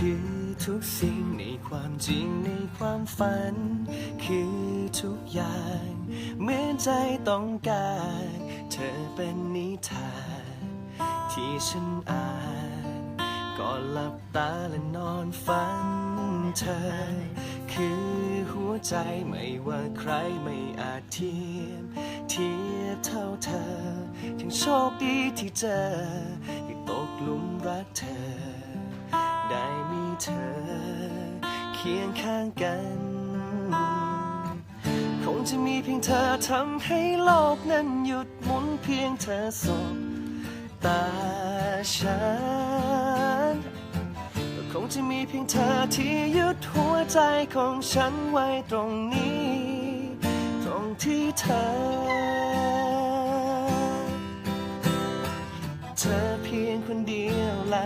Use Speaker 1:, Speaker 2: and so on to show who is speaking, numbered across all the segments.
Speaker 1: คือทุกสิ่งในความจริงในความฝัน คือทุกอย่างเหมือนใจต้องการ เธอเป็นนิทานที่ฉันอ่านก่อนหลับตาและนอนฝันเธอ คือหัวใจไม่ว่าใครไม่อาจเทียม เทียบเท่าเธอ ถึงโชคดีที่เจอได้ตกหลุมรักเธอ ได้มีเธอ เคียงข้างกัน คงจะมีเพียงเธอทำให้โลกนั้นหยุดหมุนเพียงเธอสบตาฉันคงจะมีเพียงเธอที่ยึดหัวใจของฉันไว้ตรงนี้ ตรงที่เธอเธอเพียงคนเดียว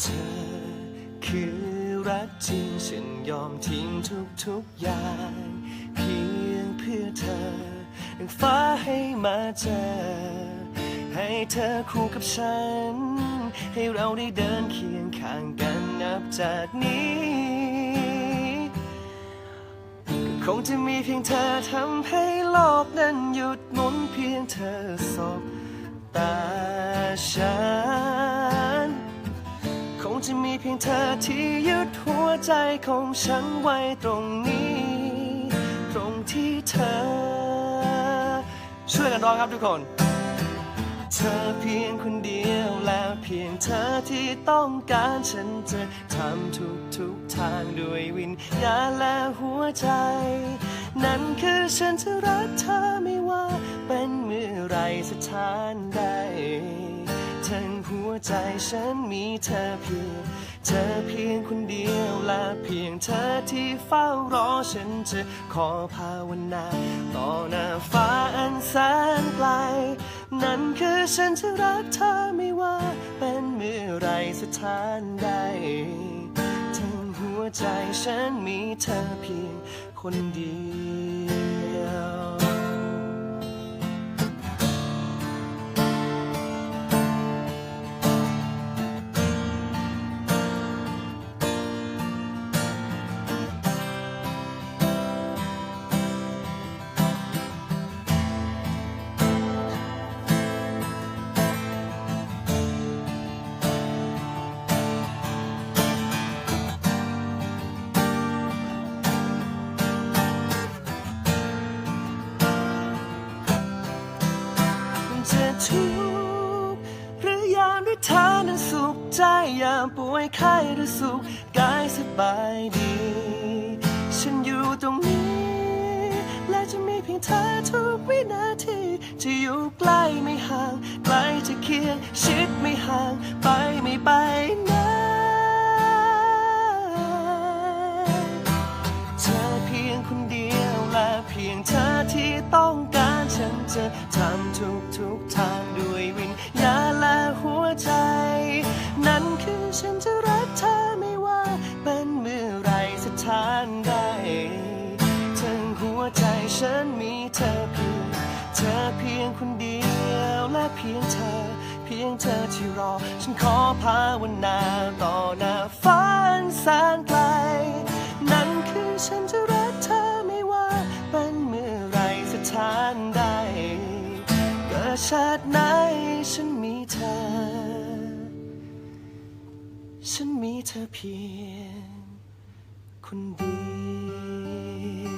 Speaker 1: เธอ คือรักจริงฉันยอมทิ้งทุกทุกๆอย่าง เพียงเพื่อเธอดังฟ้าให้มาเจอ ให้เธอคู่กับฉัน ให้เราได้เดินเคียงข้างกันนับจากนี้คงจะมีเพียงเธอทำให้โลกนั้นหยุดหมุนเพียงเธอสบตาฉัน เพียงเธอที่ยึดหัวใจของฉันไว้ตรงนี้ ตรงที่เธอ ช่วยกันร้องครับทุกคน เธอเพียงคนเดียวแล้วเพียงเธอที่ต้องการฉันจะทำทุกทุกทางด้วยวิญญาณและหัวใจ นั่นคือฉันจะรักเธอไม่ว่าเป็นเมื่อไรสถานใดทั้งหัว ใจฉันมีเธอเพียง เธอเพียงคนเดียวและเพียงเธอที่เฝ้ารอฉันจะขอภาวนาต่อหน้าฟ้าอันแสนไกล นั่นคือฉันจะรักเธอไม่ว่าเป็นเมื่อไรสถานใดทั้งหัวใจฉันมีเธอเพียงคนเดียว จะทุกข์หรือยามด้วยเธอนั้นสุขใจยามป่วยไข้หรือสุขกายสบายดี ฉันอยู่ตรงนี้ และจะมีเพียงเธอทุกวินาทีจะอยู่ใกล้ไม่ห่างใกล้จะเคียงชิดไม่ห่างไปไม่ไป จะทำทุกทุกทางด้วยวิญญาณและหัวใจ นั่นคือฉันจะรักเธอไม่ว่าเป็นเมื่อไรสถานใดทั้งหัวใจฉันมีเธอเพียงเธอเพียงคนเดียวและเพียงเธอ เพียงเธอที่รอ ฉันขอภาวนาต่อหน้าฟ้าอันแสนไกล นั่นคือฉันจะรักเธอไม่ว่าเป็นเมื่อไรสถานใด ชาติไหนฉันมีเธอ ฉันมีเธอเพียงคนเดียว